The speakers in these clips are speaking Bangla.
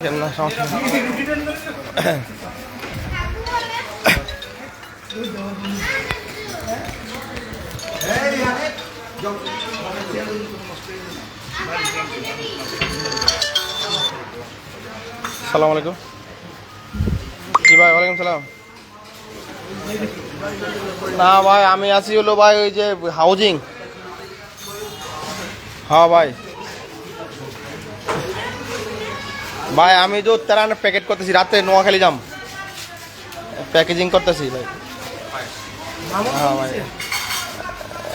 না সালাম আলাইকুম। জি ভাই, ওয়ালাইকুম সালাম। না ভাই, আমি আছি হলো ভাই ওই যে হাউজিং হ্যাঁ ভাই। ভাই, আমি তো তেরান প্যাকেট করতেছি, রাতে নোয়াখালী যাম। প্যাকেজিং করতেছি, ভাই। হ্যাঁ ভাই।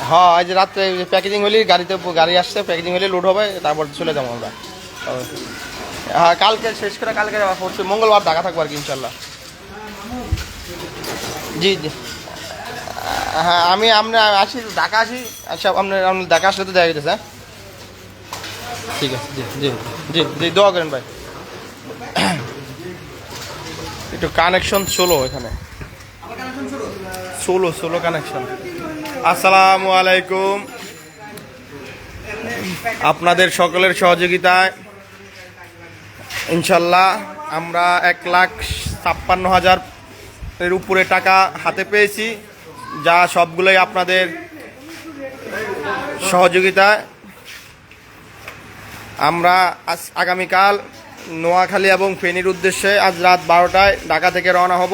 হ্যাঁ যে রাত্রে প্যাকেজিং হলে গাড়িতে গাড়ি আসছে প্যাকেজিং হলে লোড হবে, তারপর চলে যাব আমরা। হ্যাঁ কালকে শেষ করে কালকে পরশু মঙ্গলবার ঢাকা থাকব আর কি ইনশাল্লাহ জি জি। হ্যাঁ আমি আপনি আসি, ঢাকা আসি আচ্ছা আপনার আপনার ঢাকা আসলে তো দেখা গেছে হ্যাঁ? ঠিক আছে, জি জি জি জি, দোয়া করেন, ভাই। একটু কানেকশন ষোলো এখানে। ষোলো ষোলো কানেকশন আসসালামু আলাইকুম। আপনাদের সকলের সহযোগিতায়, ইনশাল্লাহ আমরা এক লাখ ছাপ্পান্ন হাজার এর উপরে টাকা হাতে পেয়েছি, যা সবগুলোই আপনাদের সহযোগিতায়। আমরা আজ আগামীকাল নোয়াখালী এবং ফেনীর উদ্দেশ্যে আজ রাত বারোটায় ঢাকা থেকে রওনা হব।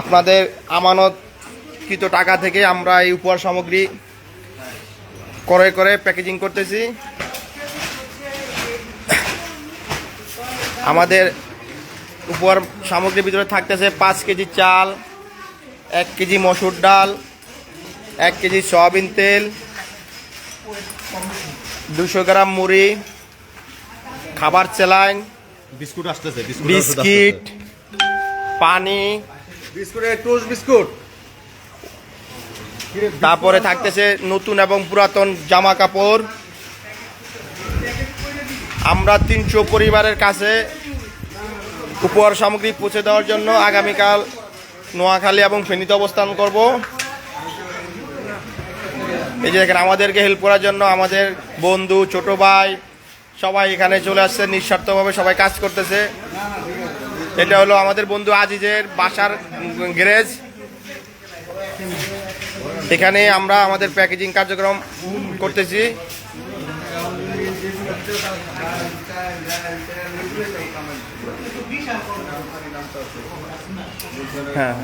আপনাদের আমানতকৃত টাকা থেকে আমরা এই উপহার সামগ্রী করে করে প্যাকেজিং করতেছি। আমাদের উপহার সামগ্রীর ভিতরে থাকতেছে পাঁচ কেজি চাল, এক কেজি মসুর ডাল, এক কেজি সয়াবিন তেল, দুশো গ্রাম মুড়ি খাবার চেলাইন বিস্কুট আসতেছে বিস্কিট পানি বিস্কুটের টোস্ট বিস্কুট। তারপরে থাকতেছে নতুন এবং পুরাতন জামা কাপড়। আমরা তিনশো পরিবারের কাছে উপহার সামগ্রী পৌঁছে দেওয়ার জন্য আগামীকাল নোয়াখালী এবং ফেনীতে অবস্থান করব। এই যে দেখেন আমাদেরকে হেল্প করার জন্য আমাদের বন্ধু ছোট ভাই সবাই এখানে চলে আসছে, নিঃস্বার্থভাবে সবাই কাজ করতেছে। এটা হলো আমাদের বন্ধু আজিজের বাসার গ্যারেজ। এখানে আমরা আমাদের প্যাকেজিং কার্যক্রম করতেছি। হ্যাঁ।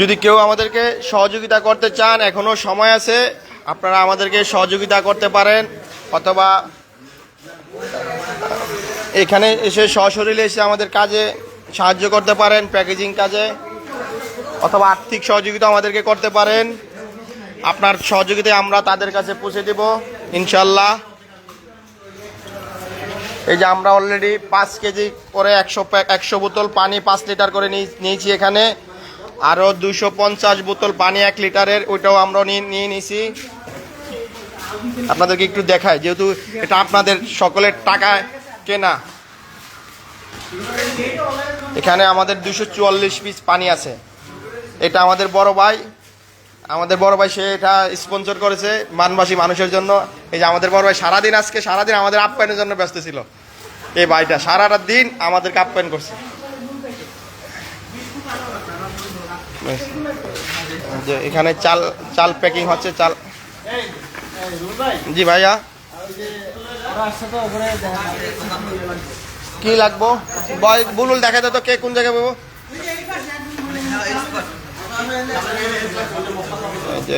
যদি কেউ আমাদেরকে সহযোগিতা করতে চান, এখনও সময় আছে, আপনারা আমাদেরকে সহযোগিতা করতে পারেন, অথবা এখানে এসে সশরীরে এসে আমাদের কাজে সাহায্য করতে পারেন, প্যাকেজিং কাজে, অথবা আর্থিক সহযোগিতা আমাদেরকে করতে পারেন। আপনার সহযোগিতায় আমরা তাদের কাছে পৌঁছে দেব ইনশাল্লাহ এই যে আমরা অলরেডি পাঁচ কেজি করে একশো একশো বোতল পানি পাঁচ লিটার করে নিয়ে- নিয়েছি এখানে। আরও দুশো পঞ্চাশ বোতল পানি এক লিটারের, ওইটাও আমরা নিয়ে নিয়ে নিয়েছি আপনাদেরকে একটু দেখাই, যেহেতু এটা আপনাদের সকলের টাকায় কেনা। এখানে আমাদের দুশো চুয়াল্লিশ পিস পানি আছে। এটা আমাদের বড় ভাই আমাদের বড় ভাই সে এটা স্পন্সর করেছে মানবাসী মানুষের জন্য। এই যে আমাদের বড় ভাই সারাদিন আজকে সারাদিন আমাদের আপ্যায়নের জন্য ব্যস্ত ছিল। এই ভাইটা সারাটা দিন আমাদেরকে আপ্যায়ন করছে। এখানে চাল চাল প্যাকিং হচ্ছে, চাল জি ভাইয়া। কি লাগবো? বয় বুলুল দেখা যেত কে কোন জায়গায় পাবো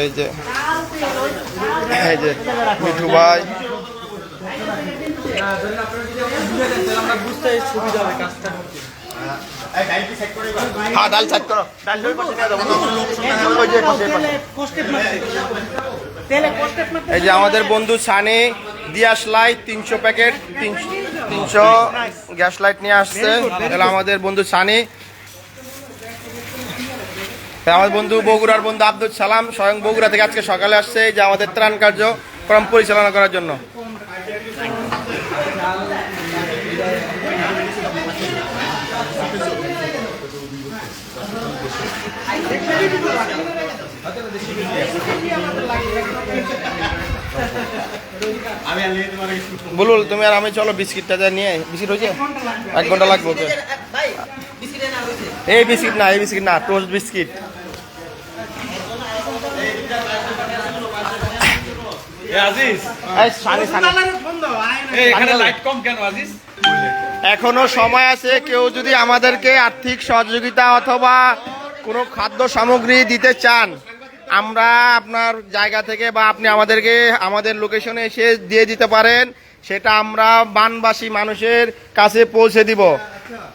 এই যে মিঠু ভাই। হ্যাঁ এই যে আমাদের বন্ধু সানি, দিয়াস লাইট তিনশো প্যাকেট, তিনশো গ্যাস লাইট নিয়ে আসছে। আমাদের বন্ধু সানি আমার বন্ধু বগুড়ার বন্ধু আব্দুল সালাম স্বয়ং বগুড়া থেকে আজকে সকালে আসছে যে আমাদের ত্রাণ কার্যক্রম পরিচালনা করার জন্য। বলুন তুমি আর আমি চলো বিস্কিটটা যা নিয়ে। বিস্কিট হয়েছে? এক ঘণ্টা লাগবে এই বিস্কিট না এই বিস্কিট না টোস্ট বিস্কিট এ আজিজ এই সানি সানি এই এখানে লাইট লাইট কম কেন আজিজ? এখনও সময় আছে কেউ যদি আমাদেরকে আর্থিক সহযোগিতা অথবা কোনো খাদ্য সামগ্রী দিতে চান আমরা আপনার জায়গা থেকে বা আপনি আমাদেরকে আমাদের লোকেশনে এসে দিয়ে দিতে পারেন সেটা আমরা বানবাসী মানুষের কাছে পৌঁছে দিব।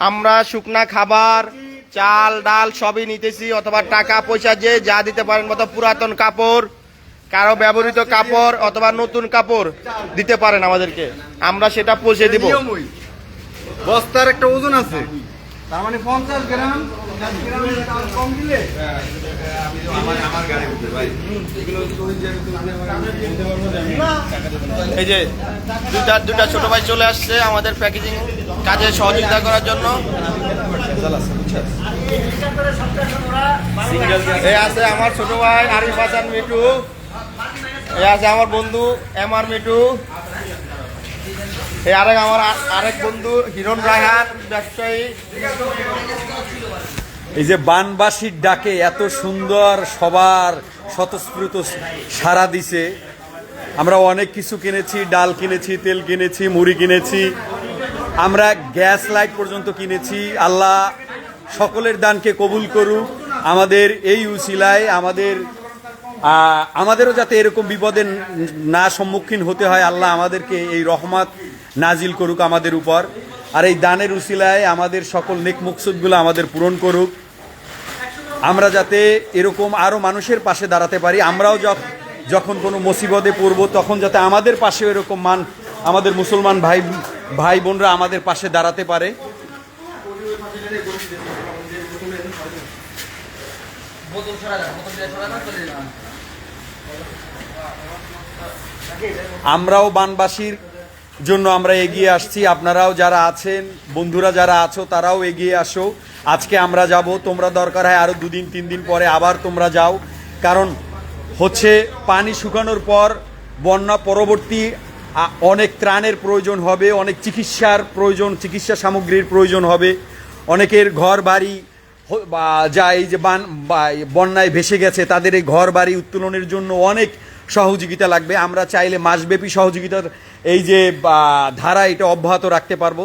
আমরা শুকনা খাবার চাল ডাল সবই নিতেছি অথবা টাকা পয়সা যে যা দিতে পারেন অথবা পুরাতন কাপড় কারও ব্যবহৃত কাপড় অথবা নতুন কাপড় দিতে পারেন আমাদেরকে। আমরা সেটা পৌঁছে দিব। বস্তার একটা ওজন আছে। তার মানে পঞ্চাশ গ্রাম পঞ্চাশ গ্রামের চাল কম দিলে? আমার আমার গাড়ি উঠবে ভাই এই যে দুটা দুটা ছোট ভাই চলে আসছে আমাদের প্যাকেজিং কাজে সহযোগিতা করার জন্য। এই আছে আমার ছোট ভাই আরিফ হাসান মিটু এই আছে আমার বন্ধু এম আর মিটু এই আরেক আমার আরেক বন্ধু, হিরণ রায়হান, ব্যবসায়ী। এই যে বানবাসীর ডাকে এত সুন্দর সবার স্বতঃস্ফূর্ত সারা দিছে। আমরা অনেক কিছু কিনেছি, ডাল কিনেছি, তেল কিনেছি, মুড়ি কিনেছি। আমরা গ্যাস লাইট পর্যন্ত কিনেছি। আল্লাহ সকলের দানকে কবুল করুক। আমাদের এই উসিলায়, আমাদের আমাদেরও যাতে এরকম বিপদে ন- সম্মুখীন হতে হয়, আল্লাহ আমাদেরকে এই রহমত নাজিল করুক আমাদের উপর। আর এই দানের উসিলায় আমাদের সকল নেক মুকসুদগুলো আমাদের পূরণ করুক। আমরা যাতে এরকম আরও মানুষের পাশে দাঁড়াতে পারি, আমরাও যখ- যখন কোনো মুসিবতে পড়ব, তখন যাতে আমাদের পাশেও এরকম মান, আমাদের মুসলমান ভাই ভাই বোনরা আমাদের পাশে দাঁড়াতে পারে। আমরাও বানবাসীর জন্য আমরা এগিয়ে আসছি। আপনারাও যারা আছেন, বন্ধুরা যারা আছো, তারাও এগিয়ে আসো। আজকে আমরা যাব, তোমরা দরকার হয় আরও দুদিন, তিন দিন পরে আবার তোমরা যাও। কারণ হচ্ছে পানি শুকানোর পর বন্যা পরবর্তী অনেক ত্রাণের প্রয়োজন হবে, অনেক চিকিৎসার প্রয়োজন, চিকিৎসা সামগ্রীর প্রয়োজন হবে। অনেকের ঘর বাড়ি যা এই যে বান বন্যায় ভেসে গেছে, তাদের এই ঘর বাড়ি উত্তোলনের জন্য অনেক সহযোগিতা লাগবে। আমরা চাইলে মাসব্যাপী সহযোগিতার এই যে ধারা এটা অব্যাহত রাখতে পারব।